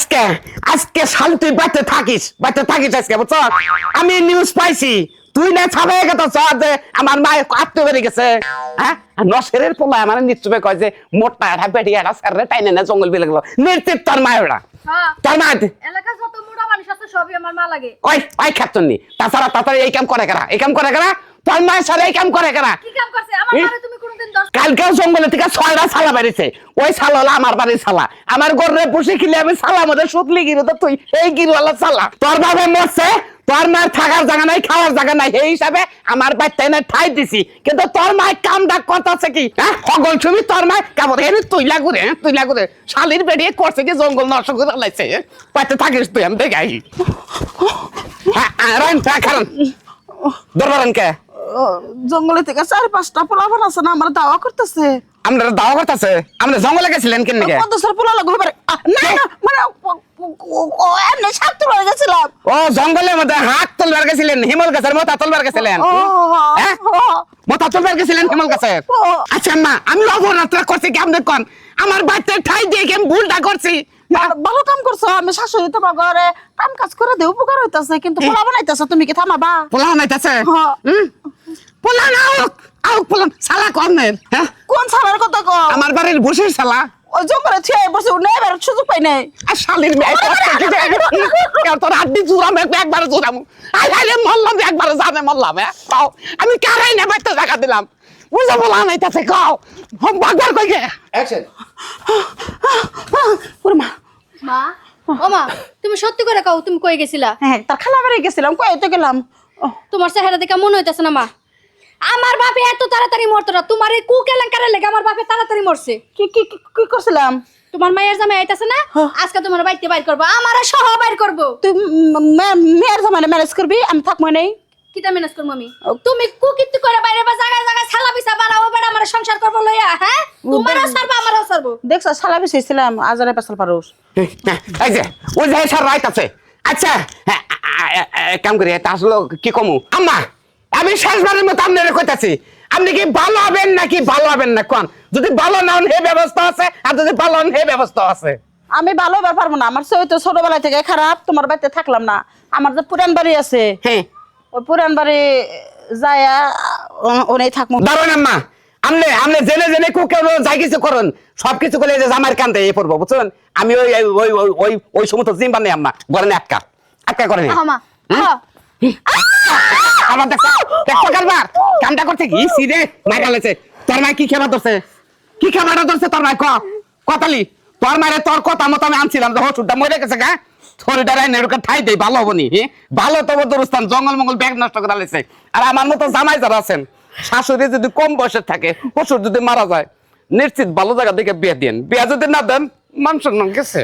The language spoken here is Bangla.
আজকে আজকে শাল তুই বাচ্চা থাকিস বাচ্চা থাকিস আজকে বুঝছ? আমি নিউজ পাইছি তুই না ছাড়া গেত যে আমার মায়ের আত্মীয় বেড়ে গেছে। হ্যাঁ? আর নসেরের পোলা আমার নিশ্চয় কয় যে মোটা একটা বেটি একটা স্যারে টাইনে না জঙ্গল বেলে গেল। নিশ্চিত তোর মায়ের ওরা হ্যাঁ। তোর মা এলাকার যত মোটা মানুষ আছে সবই আমার মা লাগে। ওই ওই খাচ্ছন নি। তাছাড়া তাড়াতাড়ি এই কাম করে কারা? এই কাম করে কারা? তোর মায়ের সাথে এই কাম করে কারা? কি কাম করছে? আমার? তুমি কালকেও জঙ্গলে থেকে ছয়টা সালা বেরিয়েছে ওই সালা হলো আমার বাড়ির সালা আমার গররে বসে খেলে আমি সালা মধ্যে সুতলি গিরো তো তুই, এই গিরওয়ালা সালা তোর বাবা মরছে, তোর থাকার জায়গা নাই, খাওয়ার জায়গা নাই হিসাবে আমার ঠাই দিছি। কিন্তু তোর কি? হ্যাঁ সকল ছবি তোর কাপড় এনে তুই লাগুরে হ্যাঁ তুই লাগুরে শালির বেরিয়ে করছে কি জঙ্গল নষ্ট করে লাইছে পাইতে থাকিস তুই, আমি দেখাই। হ্যাঁ রান কে জঙ্গলে থেকে চার পাঁচটা পোলাপান আছে না আমার দাওয়া করতেছে। আপনারা দাওয়া করতেছে? আপনি জঙ্গলে গেছিলেন কেন পঞ্চাশের পোলা। না না মানে এমনি গেছিলাম। ও জঙ্গলের মধ্যে হাত তুলবার গেছিলেন হিমল গাছের মতো তুলবার গেছিলেন। হ্যাঁ? ও, মতো তুলবার গেছিলেন হিমল গাছের ও। আচ্ছা মা আমি অবরাত্রা করছি কি আপনি কোন? আমার বাচ্চার ঠাই দিয়ে আমি ভুলটা করছি। ভালো কাম করছ আমি শাশুড়ি তোমার ঘরে কাম কাজ করে দিয়ে উপকার হইতাছে কিন্তু পোলা বানাইতেছে তুমি কি থামাবা? পোলা নাইতেছে হ্যাঁ। পোলা না আউক আউক পোলা সালা কর্নের হ্যাঁ? কোন ছাড়ার কথা কো আমার বাড়ির বসির সালা ওই জঙ্গলে থিয়ে বসে উঠে এবার সুযোগ পাই নাই। আর শালির মেয়ে তোর হাড্ডি জুড়াম একবার জুড়াম আই আইলে মরলাম একবার যাবে মরলাম হ্যাঁ? কাও আমি কারাই না বাইতে জায়গা দিলাম। বুঝে বলা নাইতেছে কাও। হম বাগবার কই গে? অ্যাকশন ওরে মা। মা ও মা তুমি সত্যি করে কও তুমি কই গেছিলা? হ্যাঁ তার খালা বাড়ি গেছিলাম কই তো গেলাম? ও, তোমার চেহারা দেখে মনে হইতাছে না মা। আমার বাপে এত তাড়াতাড়ি মরতো না। তোমার এই কুকেলেঙ্কারের লেগে আমার বাপে তাড়াতাড়ি মরছে। কি কি কি- কি করছিলাম? তোমার মায়ের জামাই আইতাছে না? হ্যাঁ। আজকে তোমার বাড়িতে বাইর করব আমারও সহ বাইর করব। তুই মেয়ের জামানে ম্যানেজ করবি আমি থাকব নেই। কিটা ম্যানেজ করব আমি? তুমি কুকিত্তি করে বাইরে বা জায়গায় জায়গায় ছালা বিছা বানাবো বেড়া আমার সংসার করব লইয়া হ্যাঁ? তোমারও সারবো আমারও সারবো দেখছ সালা বেশিছিলাম আজারে পেছাল পারুস। এই যে ওই যে স্যার রাইট আছে। আচ্ছা হ্যাঁ, কাম করি এটা আসলে কি কমু? আম্মা! আমি শেষবারের মতো আপনার কইতাছি আপনি কি ভালো হবেন নাকি ভালো হবেন না? কোন? যদি ভালো না হন হে ব্যবস্থা আছে আর যদি ভালো হন হে ব্যবস্থা আছে। আমি ভালো হবার পারব না। আমার চরিত্র ছোটবেলা থেকে খারাপ তোমার বাড়িতে থাকলাম না। আমার যে পুরান বাড়ি আছে হ্যাঁ। ওই পুরান বাড়ি যায়া ওনেই থাকব। দারুণ আম্মা। আমনে আমনে জেনে জেনে কু কেউ যাই কিছু করেন সব কিছু করলে এই যে জামার কান্দে এ পড়ব বুঝছেন? আমি ওই ওই ওই ওই সমস্ত জিম্বা নেই আম্মা গড়ে আটকা আটকা করে আহ। আমার করছে কি? সিরে তোর কি কি তোর ক কতালি তোর মারে তোর কথা মতো আমি আনছিলাম হসুরটা মরে গেছে গা। নেড়ুকে ঠাই দেই, ভালো হবনি ভালো জঙ্গল মঙ্গল ব্যাগ নষ্ট করে লেছে আর আমার মতো জামাই যারা আছেন, শাশুড়ি যদি কম বয়সে থাকে হসুর যদি মারা যায়, নিশ্চিত ভালো জায়গা দেখে বিয়ে দিন বিয়ে যদি না দেন, মানুষের নাম গেছে।